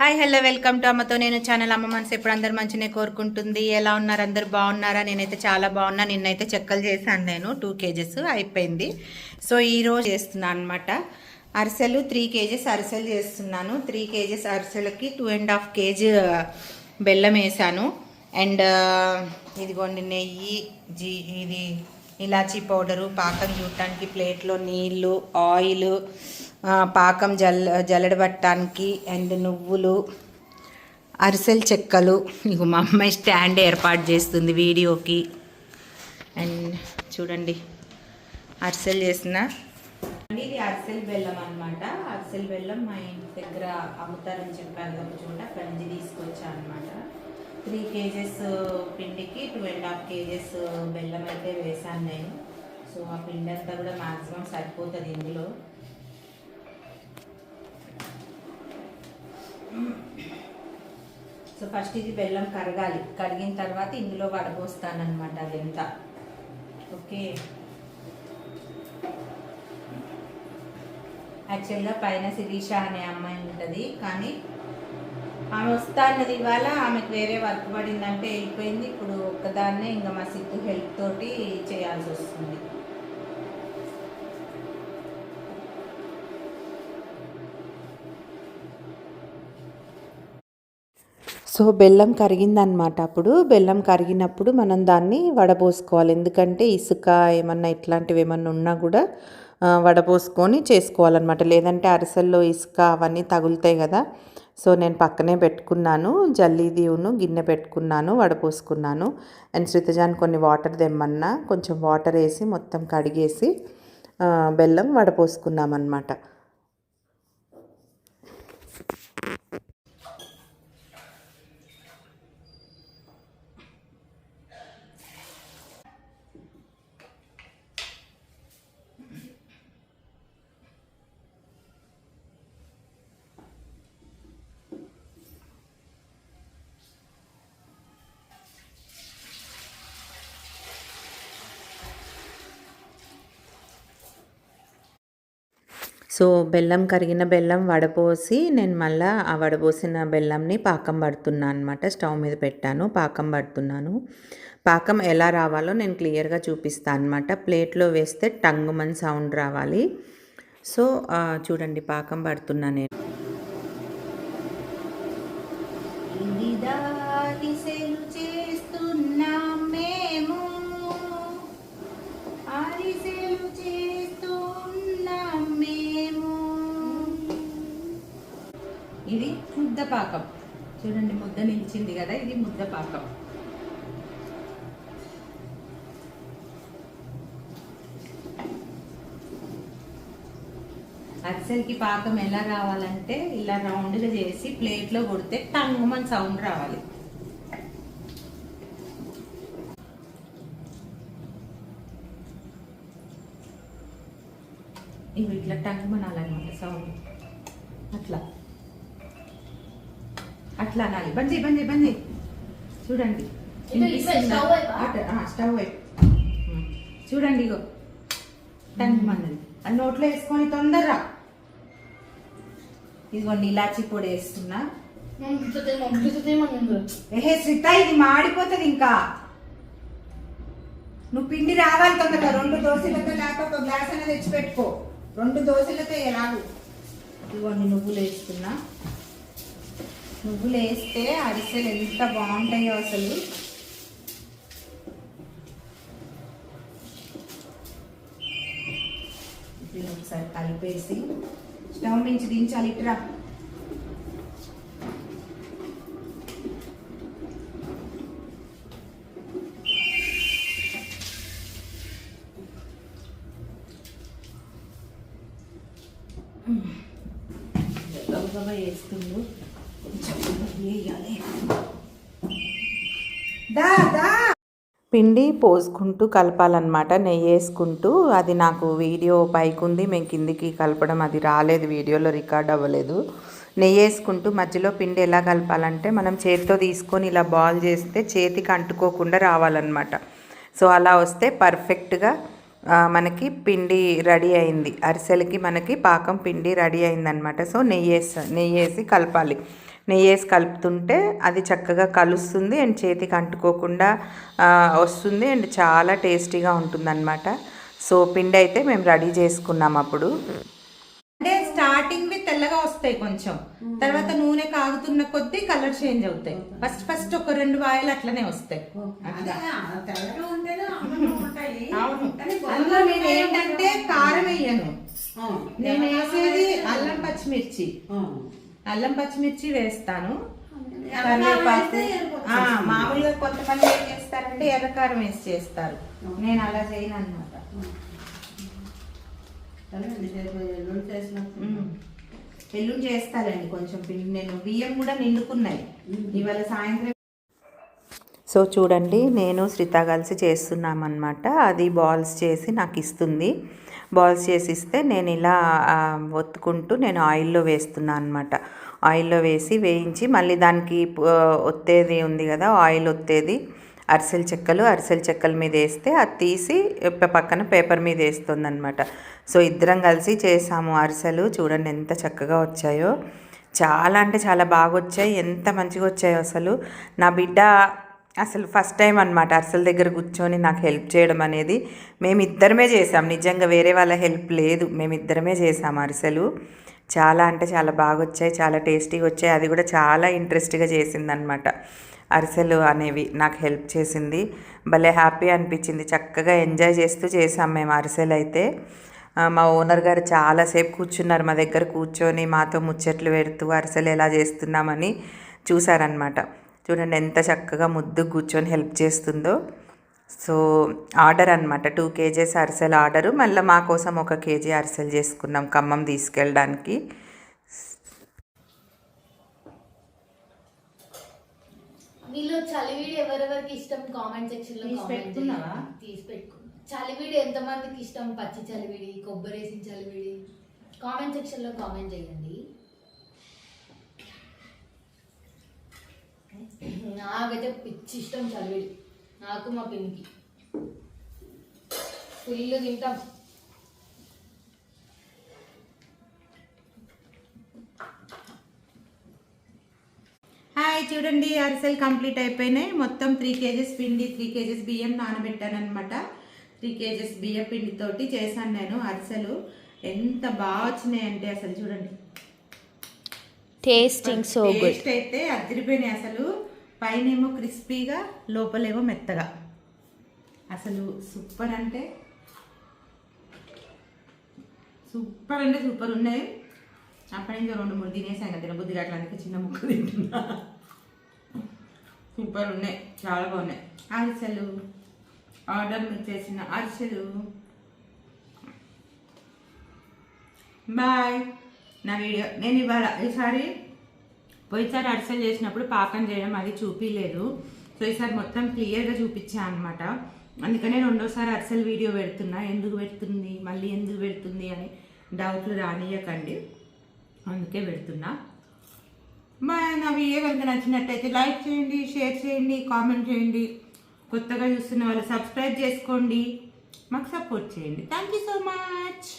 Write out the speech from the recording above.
Hi hello welcome to అమ్మతో నేను channel. అమ్మ మనసు ఎప్పుడు అందరు మంచినే కోరుకుంటుంది. ఎలా ఉన్నారు? అందరు బాగున్నారా? నేనైతే చాలా బాగున్నా. నిన్నైతే చెక్కలు చేశాను నేను. టూ కేజెస్ అయిపోయింది. సో ఈరోజు చేస్తున్నాను అనమాట అరిసెలు త్రీ కేజెస్ అరిసెలు చేస్తున్నాను. త్రీ కేజెస్ అరిసెలకి టూ అండ్ హాఫ్ కేజీ బెల్లం వేసాను అండ్ uh, ఇదిగోండి నెయ్యి జీ ఇది ఇలాచీ పౌడరు పాకం చూడటానికి ప్లేట్లో నీళ్ళు ఆయిల్ పాకం జల్ జల్లడబట్టడానికి అండ్ నువ్వులు అరిసెల చెక్కలు. ఇక మా అమ్మాయి స్టాండ్ ఏర్పాటు చేస్తుంది వీడియోకి. అండ్ చూడండి అరిసెలు చేసిన. ఇది అరిసెల బెల్లం అనమాట అరిసెల బెల్లం మా ఇంటి దగ్గర అమ్ముతారని చెప్పారు కదా చూడ తీసుకొచ్చాను నుంచి తీసుకొచ్చా అనమాట త్రీ కేజెస్ పిండికి టూ అండ్ హాఫ్ కేజెస్ బెల్లం అయితే వేసాను నేను. సో ఆ పిండి అంతా కూడా మ్యాక్సిమం సరిపోతుంది ఇందులో. సో ఫస్ట్ ఇది బెల్లం కరగాలి. కరిగిన తర్వాత ఇందులో వడబోస్తానమాట అదంతా. ఓకే. యాక్చువల్గా పైన శిరీష అనే అమ్మాయి ఉంటుంది. కానీ ఆమె వస్తా అన్నది ఇవాళ. ఆమెకు వేరే వర్క్ పడిందంటే వెళ్ళిపోయింది ఇప్పుడు ఒక్కదాన్నే ఇంకా మా సిద్ధు హెల్ప్ తోటి చేయాల్సి వస్తుంది. సో బెల్లం కరిగిందనమాట అప్పుడు బెల్లం కరిగినప్పుడు మనం దాన్ని వడపోసుకోవాలి ఎందుకంటే ఇసుక ఏమన్నా ఇట్లాంటివి ఏమన్నా ఉన్నా కూడా ఆ, వడపోసుకొని చేసుకోవాలన్నమాట. లేదంటే అరిసెల్లో ఇసుక అవన్నీ తగులుతాయి కదా. సో నేను పక్కనే పెట్టుకున్నాను. జల్లీదీవును గిన్నె పెట్టుకున్నాను వడపోసుకున్నాను అండ్ శ్రీతజాన్ కొన్ని వాటర్ తెమ్మన్నా కొంచెం వాటర్ వేసి మొత్తం కడిగేసి బెల్లం వడపోసుకున్నామన్నమాట సో బెల్లం కరిగిన బెల్లం వడపోసి నేను మళ్ళీ ఆ వడపోసిన బెల్లంని పాకం పడుతున్నాను అనమాట స్టవ్ మీద పెట్టాను పాకం పడుతున్నాను. పాకం ఎలా రావాలో నేను క్లియర్గా చూపిస్తాను అనమాట ప్లేట్లో వేస్తే టంగుమని సౌండ్ రావాలి. సో చూడండి పాకం పడుతున్నా నేను. చేస్తున్నా ఇది ముద్ద పాకం. చూడండి ముద్ద నిలిచింది కదా ఇది ముద్ద పాకం. అరిసెలకి పాకం ఎలా రావాలంటే ఇలా రౌండ్గా చేసి ప్లేట్లో కొడితే టంగుమని సౌండ్ రావాలి. ఇవి ఇట్లా టంగుమనాలన్నమాట సౌండ్. అట్లా. అట్లా అనాలి బంద్ చేయి బంద్ చేయి బంద్ చేయి చూడండి? స్టవ్ వైపా? చూడండి ఇగో టంగుమన్నది అది నోట్లో వేసుకొని తొందరగా ఇదిగోండి ఇలాచి పొడి వేస్తున్నా ఏహే శ్రిత ఇది మాడిపోతుంది ఇంకా నువ్వు పిండి రావాలి తొందరగా రెండు దోశలతో లేకపోతే ఒక గ్లాస్ అనేది తెచ్చి పెట్టుకో రెండు దోశలతో ఎలాగు ఇదిగోండి నువ్వులు వేస్తున్నా నువ్వులు వేస్తే అరిసెలు ఎంత బాగుంటాయో అసలు. ఒకసారి కలిపేసి స్టవ్ నుంచి దించాలి ఇట్రా. గబగబా వేస్తుండు వేయాలి దా దా. పిండి పోసుకుంటూ కలపాలన్నమాట నెయ్యి వేసుకుంటూ అది నాకు వీడియో పైకి ఉంది మేము కిందికి కలపడం అది రాలేదు వీడియోలో రికార్డ్ అవ్వలేదు. నెయ్యి వేసుకుంటూ మధ్యలో పిండి ఎలా కలపాలంటే మనం చేతితో తీసుకొని ఇలా బాల్ చేస్తే చేతికి అంటుకోకుండా రావాలన్నమాట. సో అలా వస్తే పర్ఫెక్ట్గా మనకి పిండి రెడీ అయింది. అరిసెలకి మనకి పాకం పిండి రెడీ అయిందనమాట సో నెయ్యి వేసి నెయ్యి వేసి కలపాలి. నెయ్యి వేసి కలుపుతుంటే అది చక్కగా కలుస్తుంది అండ్ చేతికి అంటుకోకుండా వస్తుంది అండ్ చాలా టేస్టీగా ఉంటుందన్నమాట. సో పిండి అయితే మేము రెడీ చేసుకున్నాం అప్పుడు. అంటే స్టార్టింగ్ వి తెల్లగా వస్తాయి కొంచెం. తర్వాత నూనె కాగుతున్న కొద్దీ కలర్ చేంజ్ అవుతాయి. ఫస్ట్ ఫస్ట్ ఒక రెండు వాయిలు అట్లనే వస్తాయి. అందులో నేను ఏంటంటే కారం వేయను. నేను వేసేది అల్లం పచ్చిమిర్చి. అల్లం పచ్చిమిర్చి వేస్తాను. కరివేపాకు. మామూలుగా కొంతమంది ఏం చేస్తారంటే ఎర్రకారం వేసి చేస్తారు. నేను అలా చేయను అనమాట ఎల్లుండి చేస్తారండి కొంచెం పిండి. నేను బియ్యం కూడా నిండుకున్నాయి. ఇవాళ సాయంత్రం సో చూడండి నేను శ్రిత కలిసి చేస్తున్నామన్నమాట. అది బాల్స్ చేసి నాకు ఇస్తుంది. బాల్స్ చేసి ఇస్తే నేను ఇలా ఒత్తుకుంటూ నేను ఆయిల్లో వేస్తున్నాను అనమాట ఆయిల్లో వేసి వేయించి మళ్ళీ దానికి ఒత్తేది ఉంది కదా ఆయిల్ ఒత్తేది అరిసెల చెక్కలు అరిసెల చెక్కల మీద వేస్తే అది తీసి పక్కన పేపర్ మీద వేస్తుంది అనమాట సో ఇద్దరం కలిసి చేసాము అరిసెలు. చూడండి ఎంత చక్కగా వచ్చాయో. చాలా అంటే చాలా బాగా వచ్చాయి. ఎంత మంచిగా వచ్చాయో అసలు. నా బిడ్డ అసలు ఫస్ట్ టైం అనమాట అరిసెల దగ్గర కూర్చొని నాకు హెల్ప్ చేయడం అనేది. మేమిద్దరమే చేసాం. నిజంగా వేరే వాళ్ళ హెల్ప్ లేదు. మేమిద్దరమే చేసాం అరిసెలు. చాలా అంటే చాలా బాగా వచ్చాయి చాలా టేస్టీగా వచ్చాయి అది కూడా చాలా ఇంట్రెస్ట్గా చేసిందనమాట అరిసెలు అనేవి. నాకు హెల్ప్ చేసింది. భలే హ్యాపీ అనిపించింది. చక్కగా ఎంజాయ్ చేస్తూ చేసాం మేము అరిసెలు అయితే. మా ఓనర్ గారు చాలాసేపు కూర్చున్నారు మా దగ్గర కూర్చొని మాతో ముచ్చట్లు పెడుతూ అరిసెలు ఎలా చేస్తున్నామని చూసారనమాట చూడండి ఎంత చక్కగా ముద్దు కూర్చొని హెల్ప్ చేస్తుందో. సో ఆర్డర్ అనమాట టూ కేజీస్ అరిసెలు ఆర్డరు. మళ్ళీ మా కోసం ఒక కేజీ అరిసెలు చేసుకున్నాం ఖమ్మం తీసుకెళ్ళడానికి. మీలో చలివిడి ఎవరెవరికి ఇష్టం? కామెంట్ సెక్షన్లో తీసి పెట్టుకున్నా. చలివిడి ఎంత మందికి ఇష్టం? పచ్చి చలివిడి కొబ్బరి వేసిన చలివిడి? కామెంట్ సెక్షన్లో కామెంట్ చేయండి. నాకైతే పిచ్చి ఇష్టం చలివిడి నాకు మా పిన్నికి. ఫుల్ తింటాం. హాయ్ చూడండి అరిసెలు కంప్లీట్ అయిపోయినాయి. మొత్తం త్రీ కేజెస్ పిండి త్రీ కేజెస్ బియ్యం నానబెట్టాను అనమాట త్రీ కేజెస్ బియ్యం పిండితోటి చేశాను నేను అరిసెలు. ఎంత బాగా వచ్చినాయి అంటే అసలు చూడండి. టేస్టింగ్ సో గుడ్ టేస్ట్ అయితే అదిరిపోయినాయి అసలు. పైనేమో క్రిస్పీగా లోపలేమో మెత్తగా. అసలు సూపర్ అంటే? సూపర్ అంటే సూపర్. ఉన్నాయి. అప్పటి నుంచి రెండు మూడు తినేసాం కదా తినబుద్ధి గట్ల అందుకే చిన్న ముక్క తింటున్నా. సూపర్ ఉన్నాయి చాలా బాగున్నాయి. అరిసెలు. ఆర్డర్ చేసిన అరిసెలు. బాయ్. నా వీడియో. నేను ఇవాళ ఈసారి పోయిసారి అరిసెలు చేసినప్పుడు పాకం చేయడం అది చూపించలేదు సో ఈసారి మొత్తం క్లియర్గా చూపించాను అనమాట అందుకనే రెండోసారి అరిసెలు వీడియో పెడుతున్నా. ఎందుకు పెడుతుంది? మళ్ళీ ఎందుకు పెడుతుంది అని డౌట్లు రానియకండి. అందుకే పెడుతున్నా. మా నా వీడియో కనుక నచ్చినట్టయితే లైక్ చేయండి షేర్ చేయండి కామెంట్ చేయండి. కొత్తగా చూస్తున్న వాళ్ళు సబ్స్క్రైబ్ చేసుకోండి. మాకు సపోర్ట్ చేయండి. Thank you so much